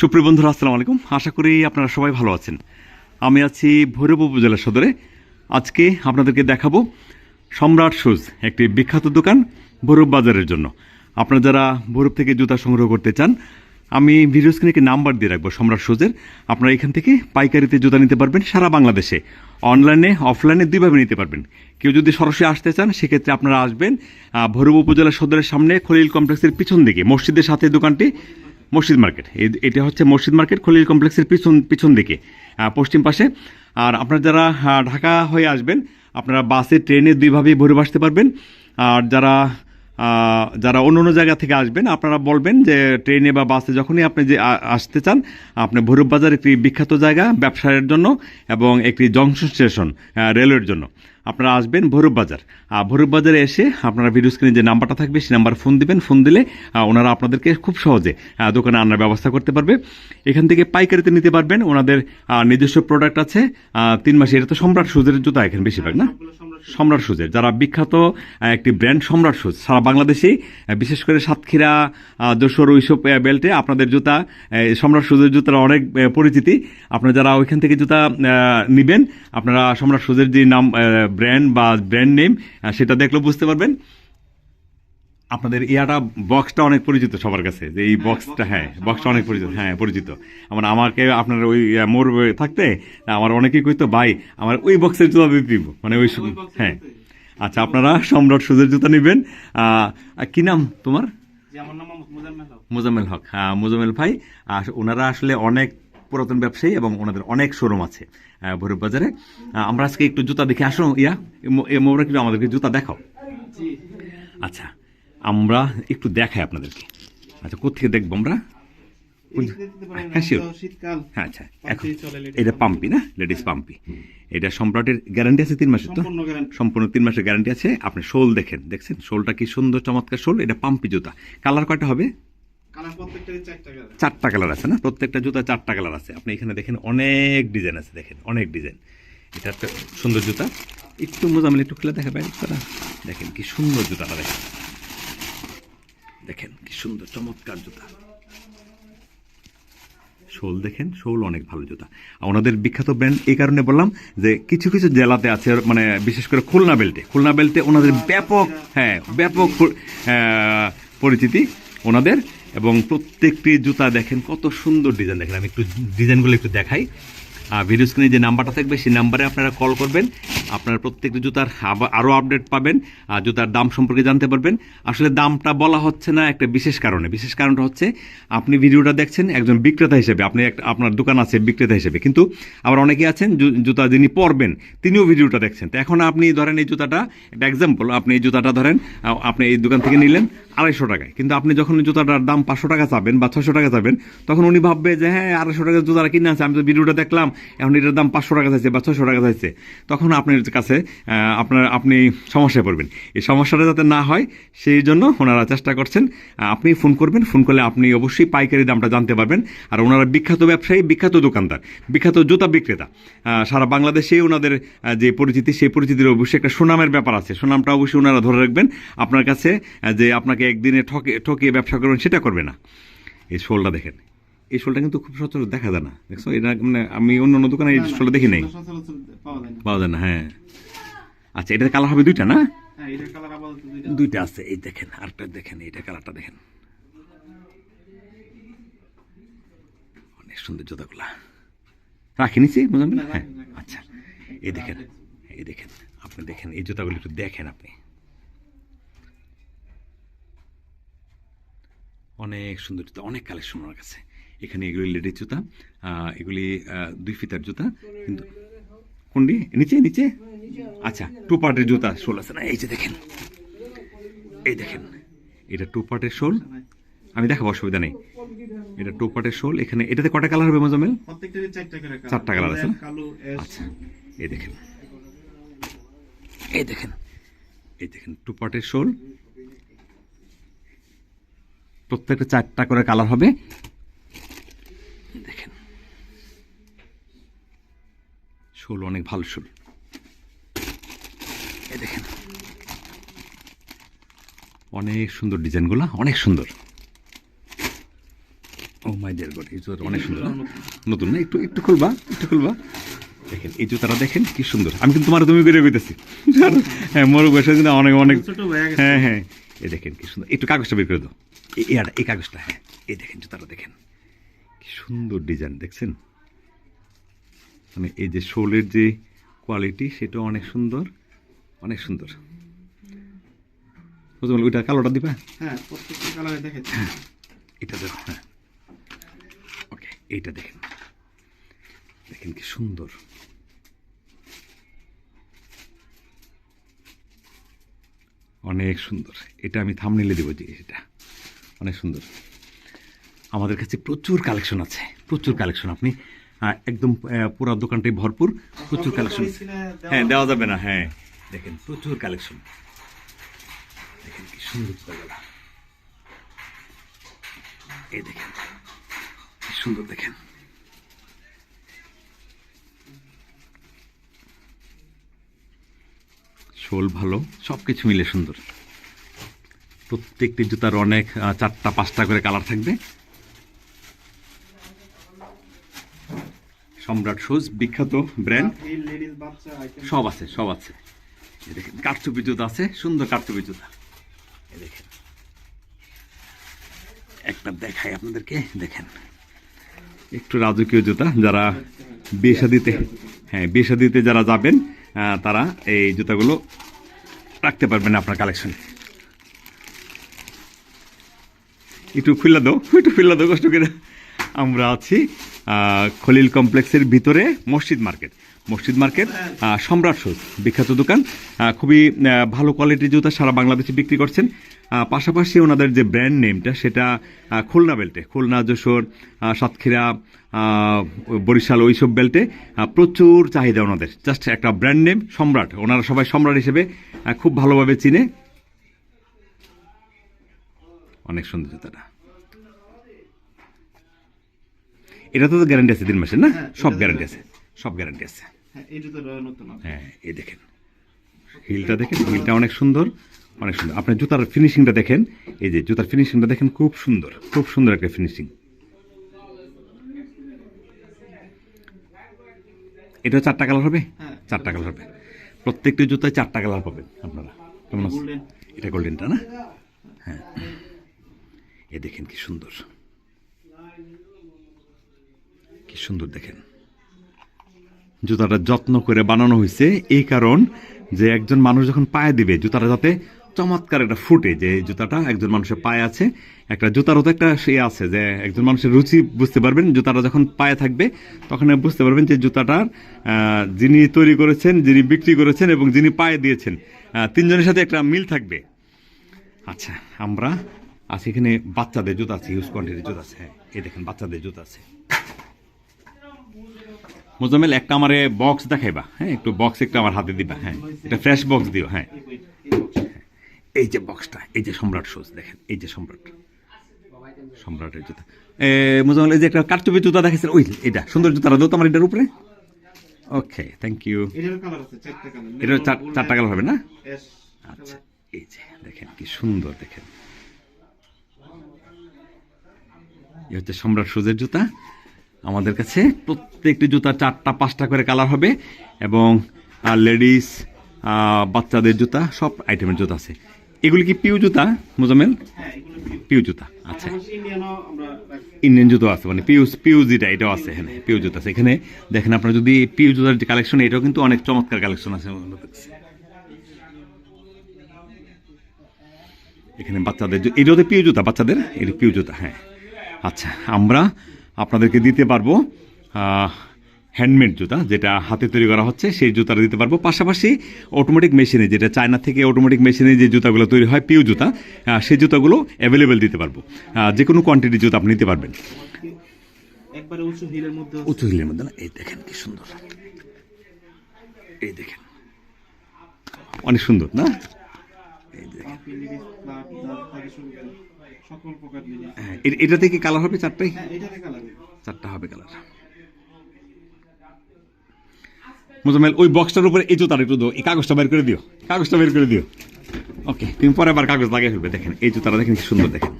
সুপ্রিয় বন্ধুরা, আসসালামু আলাইকুম। আশা করি আপনারা সবাই ভালো আছেন। আমি আছি ভৈরব উপজেলা সদরে। আজকে আপনাদেরকে দেখাবো সম্রাট শুজ একটি বিখ্যাত দোকান ভৈরব বাজারের জন্য। আপনারা যারা ভৈরব থেকে জুতা সংগ্রহ করতে চান, আমি ভিডিও স্ক্রিনে নাম্বার দিয়ে রাখব সম্রাট শুজের আপনারা এখান থেকে পাইকারিতে জুতা নিতে পারবেন সারা বাংলাদেশে। অনলাইনে, অফলাইনে দুইভাবে নিতে পারবেন। কেউ যদি সরাসরি আসতে চান, সেক্ষেত্রে আপনারা আসবেন ভৈরব উপজেলা সদরের সামনে খলিল কমপ্লেক্সের পিছন দিকে। মসজিদের সাথে দোকানটি মসজিদ মার্কেট। এটা হচ্ছে মসজিদ মার্কেট খলিল কমপ্লেক্সের পিছন পিছন দিকে পশ্চিম পাশে। আর আপনারা যারা ঢাকা হয়ে আসবেন, আপনারা বাসে, ট্রেনে দুইভাবেই ভরে আসতে পারবেন। আর যারা যারা অন্য অন্য জায়গা থেকে আসবেন, আপনারা বলবেন যে ট্রেনে বা বাসে যখনই আপনি যে আসতে চান, আপনি ভৈরব বাজার একটি বিখ্যাত জায়গা ব্যবসায়ের জন্য এবং একটি জংশন স্টেশন রেলওয়ের জন্য। আপনারা আসবেন ভৈরব বাজার। ভৈরব বাজারে এসে আপনারা ভিডিও স্ক্রিনে যে নাম্বারটা থাকবে, সেই নাম্বার ফোন দিবেন। ফোন দিলে ওনারা আপনাদেরকে খুব সহজে দোকানে আনার ব্যবস্থা করতে পারবে। এখান থেকে পাইকারিতে নিতে পারবেন। ওনাদের নিজস্ব প্রোডাক্ট আছে। তিন মাসে, এটা তো সম্রাট সুজের জুতা এখানে বেশিরভাগ, না? সম্রাট সুজের। যারা বিখ্যাত একটি ব্র্যান্ড সম্রাট সুজ, সারা বাংলাদেশেই বিশেষ করে সাতক্ষীরা যশোর, ওইসব বেল্টে আপনাদের জুতা সম্রাট সুজের জুতার অনেক পরিচিতি। আপনারা যারা ওইখান থেকে জুতা নিবেন, আপনারা সম্রাট সুজের যে নাম ব্র্যান্ড বা ব্র্যান্ড নেম সেটা দেখলেও বুঝতে পারবেন। আপনাদের ইয়াটা বক্সটা অনেক পরিচিত সবার কাছে যে এই বক্সটা হ্যাঁ বক্সটা অনেক পরিচিত হ্যাঁ পরিচিত। আমার আমাকে আপনার ওই মোর থাকতে আমার অনেকেই কইতো ভাই আমার ওই বক্সের জুতা দিব। মানে ওই সব- হ্যাঁ। আচ্ছা আপনারা সম্রাট সুজের জুতা নেবেন। কি নাম তোমার। মোজাম্মেল হক। হ্যাঁ মোজাম্মেল ভাই আর ওনারা আসলে অনেক পুরাতন ব্যবসায়ী এবং ওনাদের অনেক শোরুম আছে ভৈরব বাজারে। আমরা আজকে একটু জুতা দেখে আসো ইয়া মোমরা কিন্তু আমাদেরকে জুতা দেখাও। আচ্ছা আমরা একটু দেখাই আপনাদেরকে। আচ্ছা কোথেকে দেখব আমরা? পারেন, হ্যাঁ. হ্যাঁ আচ্ছা এখন। এটা পাম্পি না? লেডিস পাম্পি এটা সম্রাটের গ্যারান্টি আছে তিন মাসের তো? সম্পূর্ণ তিন মাসের গ্যারান্টি আছে। আপনি শোল দেখেন দেখছেন? শোলটা কি সুন্দর চমৎকার শোল। এটা পাম্পি জুতা। কালার কয়টা হবে? চারটা কালার। আছে। না? প্রত্যেকটা জুতা চারটা কালার আছে। আপনি এখানে দেখেন অনেক ডিজাইন আছে, দেখেন, অনেক ডিজাইন। এটা একটা সুন্দর জুতা। একটু মোজামিল একটু খেলে খুলে দেখাবেন তারা? দেখেন কি সুন্দর জুতাটা দেখেন। দেখেন কি সুন্দর, চমৎকার জুতা। শোল দেখেন, শোল অনেক ভালো জুতা। ওনাদের বিখ্যাত ব্র্যান্ড এই কারণে বললাম যে কিছু কিছু জেলাতে আছে মানে বিশেষ করে খুলনা বেল্টে খুলনা বেল্টে ওনাদের ব্যাপক হ্যাঁ ব্যাপক পরিচিতি ওনাদের। এবং প্রত্যেকটি জুতা দেখেন কত সুন্দর ডিজাইন দেখেন আমি একটু ডিজাইনগুলো একটু দেখাই। ভিডিও স্ক্রিনে যে নাম্বারটা থাকবে, সেই নাম্বারে আপনারা কল করবেন। আপনারা প্রত্যেকটি জুতার আরও আপডেট পাবেন, আর জুতার দাম সম্পর্কে জানতে পারবেন। আসলে দামটা বলা হচ্ছে না একটা বিশেষ কারণে। বিশেষ কারণটা হচ্ছে, আপনি ভিডিওটা দেখছেন একজন বিক্রেতা হিসেবে। আপনি একটা, আপনার দোকান আছে বিক্রেতা হিসেবে। কিন্তু আবার অনেকে আছেন জুতা যিনি পরবেন, তিনিও ভিডিওটা দেখছেন। তো এখন আপনি ধরেন এই জুতাটা, একটা এক্সাম্পল আপনি এই জুতাটা ধরেন আপনি এই দোকান থেকে নিলেন আড়াইশো টাকায়। কিন্তু আপনি যখন জুতাটার দাম পাঁচশো টাকা চাবেন বা ছশো টাকা চাবেন, তখন উনি ভাববে যে হ্যাঁ আড়াইশো টাকার জুতাটা কিনে আছে আমি তো ভিডিওটা দেখলাম। এখন এটার দাম পাঁচশো টাকা চাইছে বা ছশো টাকা চাইছে, তখন আপনার কাছে আপনার, আপনি সমস্যায় পড়বেন। এই সমস্যাটা যাতে না হয়, সেই জন্য ওনারা চেষ্টা করছেন আপনি ফোন করবেন, ফোন করলে আপনি অবশ্যই পাইকারি দামটা জানতে পারবেন। আর ওনারা বিখ্যাত ব্যবসায়ী, বিখ্যাত দোকানদার, বিখ্যাত জুতা বিক্রেতা। সারা বাংলাদেশে ওনাদের যে পরিচিতি, সেই পরিচিতির অবশ্যই একটা সুনামের ব্যাপার আছে। সুনামটা অবশ্যই ওনারা ধরে রাখবেন। আপনার কাছে যে আপনাকে একদিনে ঠকে, ঠকিয়ে ব্যবসা করবেন, সেটা করবে না। এই শোলটা দেখেন। এই শোলটা কিন্তু খুব সচরাচর দেখা যায় না। দেখছ? এটা মানে আমি অন্য অন্য দোকানে এই শোলটা দেখি নাই। পাওয়া যায় না। হ্যাঁ। আচ্ছা এটার কালার হবে দুইটা না? হ্যাঁ। দুইটা। আছে এই দেখেন আরেকটা দেখেন এইটা কালারটা দেখেন। অনেক সুন্দর জুতাগুলা। রাখি নিছি বুঝলেন? হ্যাঁ আচ্ছা এই দেখেন এই দেখেন আপনি দেখেন এই জুতাগুলো একটু দেখেন আপনি। অনেক সুন্দর জুতা অনেক কালেকশন আমার কাছে। এখানে এগুলি লেডিস জুতা এগুলি দুই ফিতার জুতা কিন্তু কোনটি? নিচে নিচে? আচ্ছা টু পার্টের জুতা শোল আছে না? এই যে দেখেন এই দেখেন এটা টু পার্টের শোল। আমি দেখাবো অসুবিধা নেই। এটা টু পার্টের শোল এখানে এটাতে কটা কালার হবে মোজামেল চারটা কালার। আছে। আচ্ছা এই দেখেন এই দেখেন এই দেখেন টু পার্টের শোল। প্রত্যেকটা চারটা করে কালার হবে। দেখেন। শোল অনেক ভালো শোল। এই দেখেন। অনেক সুন্দর ডিজাইনগুলো অনেক সুন্দর। ও মাই ডিয়ার গড এই জুতাটা অনেক সুন্দর। নতুন না? একটু একটু খুলবা একটু খুলবা। দেখেন এই জুতাটা দেখেন কি সুন্দর। আমি কিন্তু তোমার তুমি করে কইতেছি হ্যাঁ মোর বয়সে কিন্তু অনেক অনেক ছোট হয়ে গেছে। হ্যাঁ হ্যাঁ। এই দেখেন কি সুন্দর। একটু কাগজটা বের করে দাও। এই- এই এই কাগজটা হ্যাঁ। এই দেখেন জুতাটা দেখেন। কি সুন্দর ডিজাইন দেখছেন? মানে এই যে শোলের যে কোয়ালিটি সেটা অনেক সুন্দর অনেক সুন্দর। বুঝতে ওইটা কালোটা দিবা? হ্যাঁ প্রত্যেকটা কালারে দেখেছি এটা দেখো হ্যাঁ। ওকে এইটা দেখেন। দেখেন কি সুন্দর। অনেক সুন্দর। এটা আমি থামনেলে দেবো যে এটা। অনেক সুন্দর। আমাদের কাছে প্রচুর কালেকশন আছে। প্রচুর কালেকশন। আপনি একদম পুরো দোকানটাই ভরপুর। প্রচুর কালেকশন। হ্যাঁ দেওয়া যাবে না। হ্যাঁ দেখেন প্রচুর কালেকশন। দেখেন কি সুন্দর এই দেখেন কি সুন্দর দেখেন। শোল ভালো সব কিছু মিলে সুন্দর। প্রত্যেকটি জুতার অনেক চারটা পাঁচটা করে কালার থাকবে। সম্রাট শুজ বিখ্যাত ব্র্যান্ড সব আছে সব আছে। দেখেন কারচুপি জুতা আছে সুন্দর কারচুপি জুতা। দেখেন। একটা দেখাই আপনাদেরকে দেখেন। একটু রাজকীয় জুতা যারা বিয়ে শাদিতে হ্যাঁ বিয়ে শাদিতে যারা যাবেন তারা এই জুতাগুলো রাখতে পারবেন আপনার কালেকশনে একটু খুললা দাও একটু খুললা দাও কষ্ট করে। আমরা আছি খলিল কমপ্লেক্সের ভিতরে মসজিদ মার্কেট। মসজিদ মার্কেট সম্রাট সুজ বিখ্যাত দোকান। খুবই ভালো কোয়ালিটির জুতা সারা বাংলাদেশে বিক্রি করছেন। পাশাপাশি ওনাদের যে ব্র্যান্ড নেমটা সেটা খুলনা বেল্টে খুলনা, যশোর সাতক্ষীরা বরিশাল, ওইসব বেল্টে প্রচুর চাহিদা ওনাদের। জাস্ট একটা ব্র্যান্ড নেম সম্রাট। ওনারা সবাই সম্রাট হিসেবে খুব ভালোভাবে চিনে। অনেক সুন্দর জুতাটা। এটা তো গ্যারান্টি আছে তিন মাসের না? হ্যাঁ, সব গ্যারান্টি আছে। সব গ্যারান্টি আছে। হ্যাঁ এই হ্যাঁ এই দেখেন। হিলটা দেখেন হিলটা অনেক সুন্দর অনেক সুন্দর। আপনার জুতার ফিনিশিংটা দেখেন। এই যে জুতার ফিনিশিংটা দেখেন খুব সুন্দর খুব সুন্দর একটা ফিনিশিং এটা চারটা কালার হবে? হ্যাঁ। চারটা কালার হবে। প্রত্যেকটি জুতায় চারটা কালার পাবেন আপনারা। কেমন আছে? এটা গোল্ডেনটা না? হ্যাঁ। এ দেখেন কি সুন্দর। কি সুন্দর দেখেন। জুতাটা যত্ন করে বানানো হয়েছে এই কারণ যে একজন মানুষ যখন পায়ে দিবে, জুতাটা যাতে চমৎকার একটা ফুটে, যে জুতাটা একজন মানুষের পায়ে আছে, একটা জুতারও তো একটা সে আছে যে একজন মানুষের রুচি বুঝতে পারবেন, জুতাটা যখন পায়ে থাকবে, তখন বুঝতে পারবেন যে জুতাটার যিনি তৈরি করেছেন, যিনি বিক্রি করেছেন এবং যিনি পায়ে দিয়েছেন তিনজনের সাথে একটা মিল থাকবে। আচ্ছা আমরা আছি এখানে বাচ্চাদের জুতা আছে ইউজ কোয়ান্টিটির জুতা আছে। হ্যাঁ এই দেখেন বাচ্চাদের জুতা আছে। মোজামেল একটা আমারে বক্স দেখাইবা হ্যাঁ? একটু বক্স একটা আমার হাতে দিবা হ্যাঁ? এটা ফ্রেশ বক্স দিও হ্যাঁ? এই যে বক্সটা এই যে সম্রাট শুজ দেখেন এই যে সম্রাট। সম্রাটের জুতা। এ মোজামেল এই যে একটা কারচুপি জুতা দেখেছেন ওই এটা সুন্দর জুতাটা দাও তো আমার এটার উপরে। ওকে থ্যাংক ইউ এটা চার চারটা কালার হবে না? আচ্ছা এই যে দেখেন কি সুন্দর দেখেন। এই হচ্ছে সম্রাট সুজের জুতা। আমাদের কাছে প্রত্যেকটি জুতা চারটা পাঁচটা করে কালার হবে এবং লেডিস বাচ্চাদের জুতা সব আইটেমের জুতা আছে। এগুলি কি পিউ জুতা মোজামেল হ্যাঁ পিউ পিউ জুতা আচ্ছা। ইন্ডিয়ান জুতো আছে মানে পিউ পিউ যেটা এটাও আছে এখানে পিউ জুতা আছে। এখানে দেখেন আপনার যদি পিউ জুতার যে কালেকশন এটাও কিন্তু অনেক চমৎকার কালেকশন আছে এখানে বাচ্চাদের এটাও তো পিউ জুতা বাচ্চাদের? এটা পিউ জুতা হ্যাঁ। আচ্ছা আমরা আপনাদেরকে দিতে পারব হ্যান্ডমেড জুতা যেটা হাতে তৈরি করা হচ্ছে সেই জুতাটা দিতে পারব। পাশাপাশি অটোমেটিক মেশিনে যেটা চায়না থেকে অটোমেটিক মেশিনে যে জুতাগুলো তৈরি হয় পিউ জুতা সেই জুতাগুলো অ্যাভেলেবেল দিতে পারব। যে কোনো কোয়ান্টিটির জুতা আপনি নিতে পারবেন। একবারে উঁচু হিলের মধ্যে উঁচু হিলের মধ্যে না? এই দেখেন কি সুন্দর। এই দেখেন। অনেক সুন্দর না? হ্যাঁ, এটাতে কি কালার হবে চারটাই হ্যাঁ চারটা হবে কালার মোজামেল ওই বক্সটার উপরে এই জুতাটা একটু দাও এই কাগজটা বের করে দিও। কাগজটা বের করে দিও। ওকে তুমি পরে আবার কাগজ লাগিয়ে ফেলবে দেখেন এই জুতাটা দেখেন কি সুন্দর দেখেন।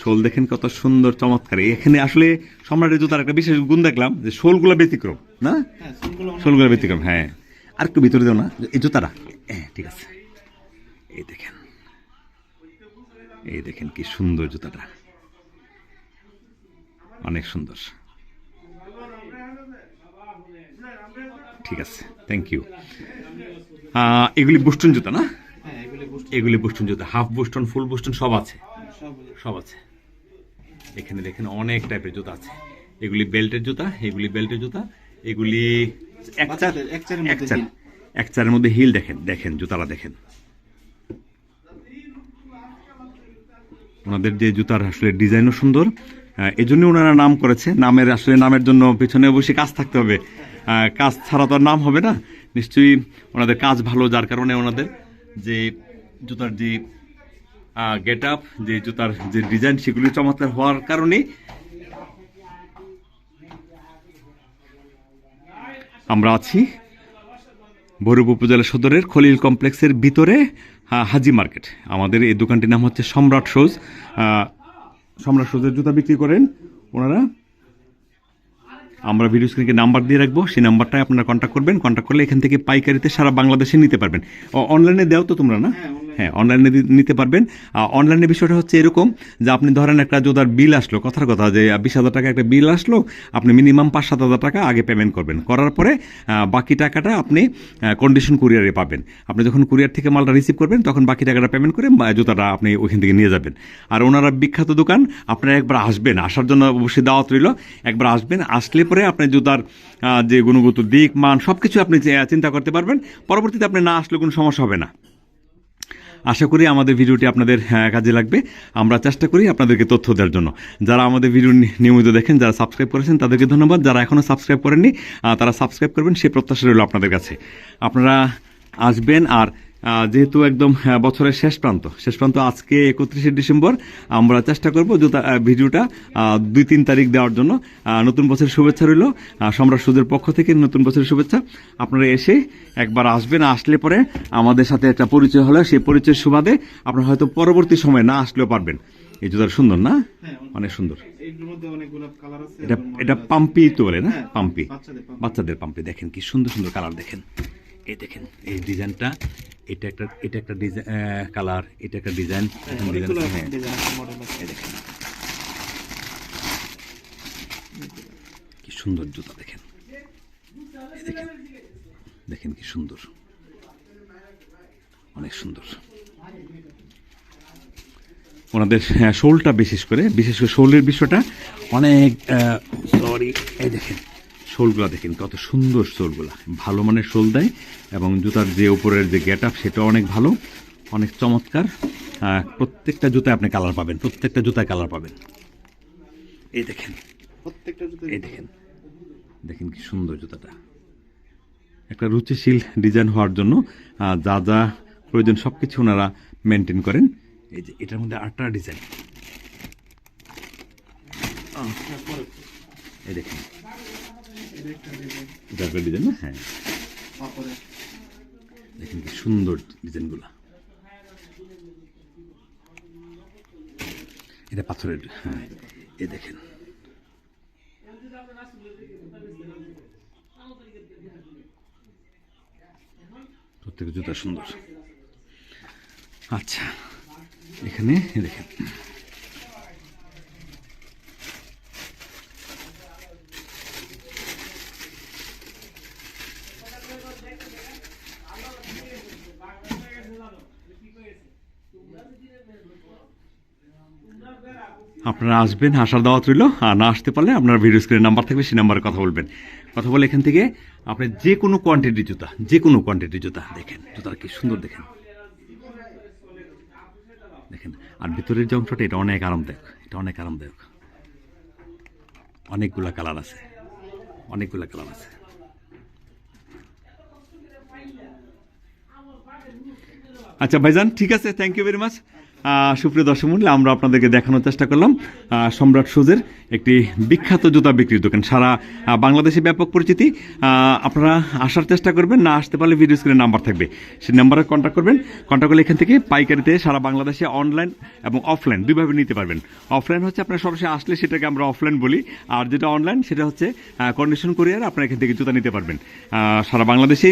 শোল দেখেন কত সুন্দর চমৎকার। এখানে আসলে সম্রাটের জুতার একটা বিশেষ গুণ দেখলাম যে শোলগুলো ব্যতিক্রম না? হ্যাঁ শোলগুলো ব্যতিক্রম হ্যাঁ। আর একটু ভিতরে দাও না এই জুতাটা। হ্যাঁ ঠিক আছে। এই দেখেন। এই দেখেন কি সুন্দর জুতাটা। অনেক সুন্দর। ঠিক আছে থ্যাংক ইউ এগুলি বুস্টন জুতা না? হ্যাঁ এগুলি বুস্ট বুস্টন জুতা হাফ বুস্টন ফুল বুস্টন সব আছে? সব আছে। এখানে দেখেন অনেক টাইপের জুতা আছে। এগুলি বেল্টের জুতা এগুলি বেল্টের জুতা এগুলি এক চারের মধ্যে হিল দেখেন দেখেন জুতারা দেখেন। ওনাদের যে জুতার আসলে ডিজাইনও সুন্দর এই জন্য ওনারা নাম করেছে। নামের আসলে নামের জন্য পেছনে অবশ্যই কাজ থাকতে হবে। কাজ ছাড়া তো আর নাম হবে না। নিশ্চয়ই ওনাদের কাজ ভালো যার কারণে ওনাদের যে জুতার যে গেট আপ যে জুতার যে ডিজাইন সেগুলি চমৎকার হওয়ার কারণে আমরা আছি ভৈরব উপজেলা সদরের খলিল কমপ্লেক্সের ভিতরে হাজি মার্কেট। আমাদের এই দোকানটির নাম হচ্ছে সম্রাট আহ, সম্রাট শোজের জুতা বিক্রি করেন, ওনারা, আমরা ভিডিও স্ক্রিনকে নাম্বার দিয়ে রাখব, সেই নাম্বারটায় আপনারা কন্ট্যাক্ট করবেন কন্ট্যাক্ট করলে এখান থেকে পাইকারিতে সারা বাংলাদেশে নিতে পারবেন। অনলাইনে দেও তো তোমরা, না? হ্যাঁ, অনলাইনে নিতে পারবেন। অনলাইনে বিষয়টা হচ্ছে এরকম যে আপনি ধরেন একটা জোতার বিল আসলো কথার কথা যে বিশ হাজার টাকা একটা বিল আসলো আপনি মিনিমাম পাঁচ সাত হাজার টাকা আগে পেমেন্ট করবেন। করার পরে বাকি টাকাটা আপনি কন্ডিশন কুরিয়ারে পাবেন। আপনি যখন কুরিয়ার থেকে মালটা রিসিভ করবেন তখন বাকি টাকাটা পেমেন্ট করে জুতাটা আপনি ওইখান থেকে নিয়ে যাবেন। আর ওনারা বিখ্যাত দোকান আপনারা একবার আসবেন। আসার জন্য অবশ্যই দাওয়াত রইল। একবার আসবেন আসলে পরে আপনি জুতার যে গুণগত দিক মান সব কিছু আপনি চিন্তা করতে পারবেন। পরবর্তীতে আপনি না আসলে কোনো সমস্যা হবে না। আশা করি আমাদের ভিডিওটি আপনাদের হ্যাঁ, কাজে লাগবে। আমরা চেষ্টা করি আপনাদেরকে তথ্য দেওয়ার জন্য। যারা আমাদের ভিডিও নিয়মিত দেখেন যারা সাবস্ক্রাইব করেছেন তাদেরকে ধন্যবাদ। যারা এখনও সাবস্ক্রাইব করেননি তারা সাবস্ক্রাইব করবেন। সে প্রত্যাশা রইল আপনাদের কাছে। আপনারা আসবেন আর যেহেতু একদম বছরের শেষ প্রান্ত শেষ প্রান্ত আজকে একত্রিশে ডিসেম্বর আমরা চেষ্টা করব জুতা ভিডিওটা দুই তিন তারিখ দেওয়ার জন্য নতুন বছরের শুভেচ্ছা রইল সম্রাট সুদের পক্ষ থেকে নতুন বছরের শুভেচ্ছা। আপনারা এসে একবার আসবেন আসলে পরে আমাদের সাথে একটা পরিচয় হলে সেই পরিচয়ের সুবাদে আপনারা হয়তো পরবর্তী সময় না আসলেও পারবেন। এই জুতার সুন্দর না? অনেক সুন্দর। এটা এটা পাম্পি তো বলে না? হ্যাঁ, পাম্পি। বাচ্চাদের পাম্পি দেখেন কি সুন্দর সুন্দর কালার দেখেন। এই দেখেন। এই ডিজাইনটা এটা একটা এটা একটা ডিজাইন কালার এটা একটা ডিজাইন হ্যাঁ, হ্যাঁ। ডিজাইন মডেল আছে। দেখেন। কি সুন্দর জুতা দেখেন। দেখেন দেখেন কি সুন্দর। অনেক সুন্দর। ওনাদের হ্যাঁ, শোলটা বিশেষ করে বিশেষ করে শোলের বিষয়টা অনেক সরি এই দেখেন। শোলগুলো দেখেন কত সুন্দর শোলগুলা। ভালো মানের শোল দেয় এবং জুতার যে উপরের যে গেট আপ সেটা অনেক ভালো অনেক চমৎকার। প্রত্যেকটা জুতায় আপনি কালার পাবেন প্রত্যেকটা জুতায় কালার পাবেন। এই দেখেন প্রত্যেকটা জুতো এই দেখেন দেখেন কি সুন্দর জুতাটা। একটা রুচিশীল ডিজাইন হওয়ার জন্য যা যা প্রয়োজন সব কিছু ওনারা মেনটেন করেন। এই যে এটার মধ্যে আটটা ডিজাইন। এই দেখেন এটা ডিজাইন না? হ্যাঁ। দেখেন কি সুন্দর ডিজাইনগুলো। এটা পাথরের হ্যাঁ এই দেখেন। প্রত্যেক জুতা সুন্দর। আচ্ছা এখানে দেখেন। আপনারা আসবেন, আসার দাওয়াত রইল। আর না আসতে পারলে আপনার ভিডিও স্ক্রিনে নাম্বার থাকবে, সেই নাম্বারে কথা বলবেন। কথা বলে এখান থেকে আপনি যে কোনো কোয়ান্টিটির জুতা, যে কোনো কোয়ান্টিটির জুতা দেখেন। জুতার কি সুন্দর দেখেন। দেখেন, আর ভিতরের যে অংশটা, এটা অনেক আরামদায়ক, এটা অনেক আরামদায়ক। অনেকগুলা কালার আছে, অনেকগুলা কালার আছে। আচ্ছা ভাইজান ঠিক আছে থ্যাংক ইউ ভেরি মাচ সুপ্রিয় দর্শক মূল্য আমরা আপনাদেরকে দেখানোর চেষ্টা করলাম সম্রাট সুজের একটি বিখ্যাত জুতা বিক্রির দোকান, সারা বাংলাদেশে ব্যাপক পরিচিতি। আপনারা আসার চেষ্টা করবেন, না আসতে পারলে ভিডিও স্ক্রিনে নাম্বার থাকবে। সেই নাম্বারে কন্ট্যাক্ট করবেন কন্ট্যাক্ট করলে এখান থেকে পাইকারিতে সারা বাংলাদেশে অনলাইন এবং অফলাইন দুইভাবে নিতে পারবেন। অফলাইন হচ্ছে আপনার সরাসরি আসলে সেটাকে আমরা অফলাইন বলি, আর যেটা অনলাইন সেটা হচ্ছে কন্ডিশন কুরিয়ার আপনারা এখান থেকে জুতা নিতে পারবেন। সারা বাংলাদেশে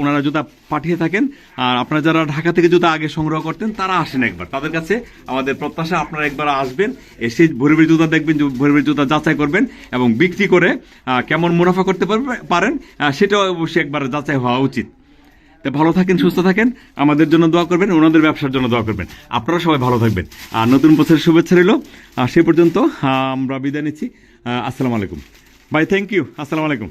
ওনারা জুতা পাঠিয়ে থাকেন, আর আপনারা যারা ঢাকা থেকে জুতা আগে সংগ্রহ করতেন, তারা আসেন একবার। তাদের কাছে আমাদের প্রত্যাশা, আপনারা একবার আসবেন, এসে ভরে ভরে জুতা দেখবেন, যে ভরে ভরে জুতা যাচাই করবেন এবং বিক্রি করে কেমন মুনাফা করতে পারেন সেটাও অবশ্যই একবার যাচাই হওয়া উচিত। তো ভালো থাকেন, সুস্থ থাকেন, আমাদের জন্য দোয়া করবেন, ওনাদের ব্যবসার জন্য দোয়া করবেন। আপনারা সবাই ভালো থাকবেন। আর নতুন বছরের শুভেচ্ছা রইল। সে পর্যন্ত আমরা বিদায় নিচ্ছি। আসসালামু আলাইকুম। বাই থ্যাংক ইউ আসসালামু আলাইকুম।